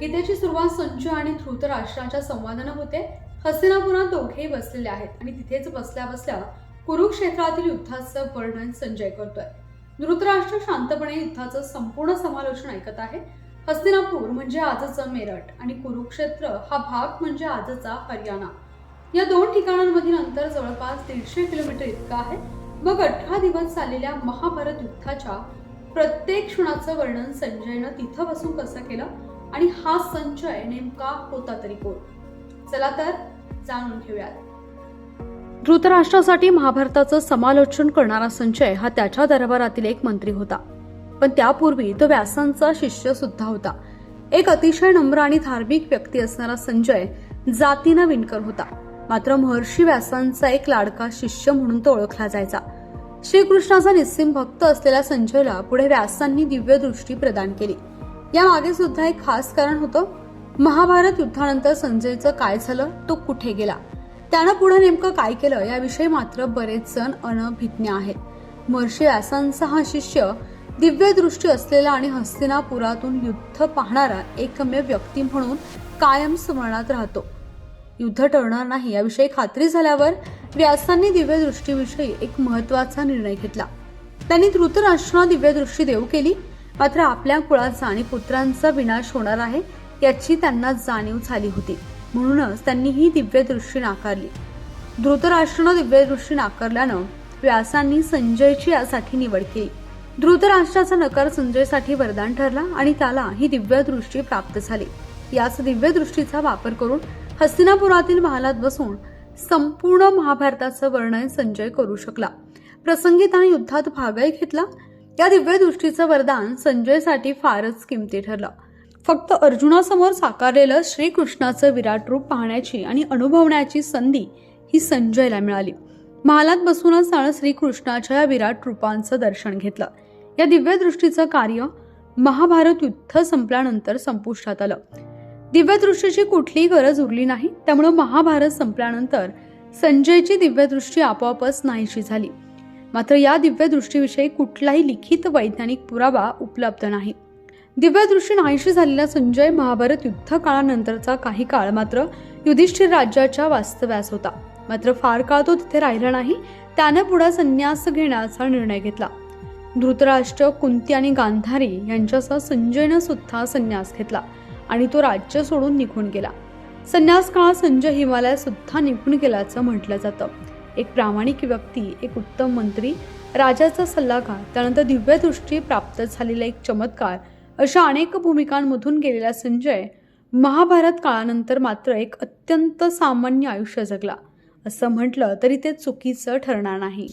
गीतेची सुरुवात संजू आणि धृतराष्ट्राच्या संवादानं होते. हस्तिनापुरात दोघेही बसलेले आहेत. आणि तिथेच बसल्या बसल्या कुरुक्षेत्रातील युद्धाचं वर्णन संजय करतोय. धृतराष्ट्र शांतपणे युद्धाचं संपूर्ण समालोचन ऐकत आहे. हस्तिनापूर म्हणजे आजचं मेरठ आणि कुरुक्षेत्र हा भाग म्हणजे आजचा हरियाणा. या दोन ठिकाणांमधील अंतर जवळपास दीडशे किलोमीटर इतकं आहे. मग अठरा दिवस चाललेल्या महाभारत युद्धाच्या प्रत्येक क्षणाचं वर्णन संजयनं तिथं बसून कसं केलं? आणि हा संचय नेमका होता तरी कोण? चला तर जाणून घेऊयात. धृतराष्ट्रासाठी महाभारताचं समालोचन करणारा संजय हा त्याच्या दरबारातील एक मंत्री होता. पण त्यापूर्वी तो व्यासांचा शिष्य सुद्धा होता. एक अतिशय नम्र आणि धार्मिक व्यक्ती असणारा संजय जातीनं विणकर होता. मात्र महर्षी व्यासांचा एक लाडका शिष्य म्हणून तो ओळखला जायचा. श्रीकृष्णाचा निस्सिम भक्त असलेल्या संजयला पुढे व्यासांनी दिव्य दृष्टी प्रदान केली. या मागे सुद्धा एक खास कारण होतं. महाभारत युद्धानंतर संजयचं काय झालं तो कुठे गेला? त्यानं पुढे नेमकं काय केलं याविषयी मात्र बरेच जण अनभिज्ञ आहेत. महर्षी व्यासांचा हा शिष्य दिव्यदृष्टी असलेला आणि हस्तिनापुरातून युद्ध पाहणारा एकमेव व्यक्ती म्हणून कायम स्मरणात राहतो. युद्ध टळणार नाही याविषयी खात्री झाल्यावर व्यासांनी दिव्यदृष्टीविषयी एक महत्त्वाचा निर्णय घेतला. त्यांनी धृतराष्ट्रांना दिव्यदृष्टी देऊ केली. मात्र आपल्या कुळाचा आणि पुत्रांचा विनाश होणार आहे याची त्यांना जाणीव झाली होती. म्हणूनच त्यांनी ही दिव्य दृष्टी नाकारली. धृतराष्ट्रानं दिव्य दृष्टी नाकारल्यानं व्यासांनी संजयची यासाठी निवड केली. धृतराष्ट्राचा नकार संजयसाठी वरदान ठरला आणि त्याला ही दिव्य दृष्टी प्राप्त झाली. याच दिव्य दृष्टीचा वापर करून हस्तिनापुरातील महालात बसून संपूर्ण महाभारताचं वर्णन संजय करू शकला. प्रसंगी त्याने युद्धात भागही घेतला या दिव्य दृष्टीचं वरदान संजयसाठी फारच किमती ठरलं. फक्त अर्जुनासमोर साकारलेलं श्रीकृष्णाचं विराट रूप पाहण्याची आणि अनुभवण्याची संधी ही संजयला मिळाली. महालात बसूनच त्यानं श्रीकृष्णाच्या या विराट रूपांचं दर्शन घेतलं. या दिव्य दृष्टीचं कार्य महाभारत युद्ध संपल्यानंतर संपुष्टात आलं. दिव्यदृष्टीची कुठलीही गरज उरली नाही त्यामुळं महाभारत संपल्यानंतर संजयची दिव्यदृष्टी आपोआपच नाहीशी झाली. मात्र या दिव्यदृष्टीविषयी कुठलाही लिखित वैज्ञानिक पुरावा उपलब्ध नाही. दिव्यदृष्टी नाहीशी झालेला संजय महाभारत युद्ध काळानंतरचा काही काळ मात्र युधिष्ठिर राज्याच्या वास्तव्यास होता. मात्र फार काळ तो तिथे राहिला नाही त्याने पुढे संन्यास घेण्याचा निर्णय घेतला. धृतराष्ट्र कुंती आणि गांधारी यांच्यासह संजयनं सुद्धा संन्यास घेतला आणि तो राज्य सोडून निघून गेला. संन्यास काळात संजय हिमालयात सुद्धा निघून गेल्याचं म्हटलं जातं. एक प्रामाणिक व्यक्ती एक उत्तम मंत्री राजाचा सल्लागार त्यानंतर दिव्यदृष्टी प्राप्त झालेला एक चमत्कार अशा अनेक भूमिकांमधून गेलेला संजय महाभारत काळानंतर मात्र एक अत्यंत सामान्य आयुष्य जगला. असं म्हटलं तरी ते चुकीचं ठरणार नाही.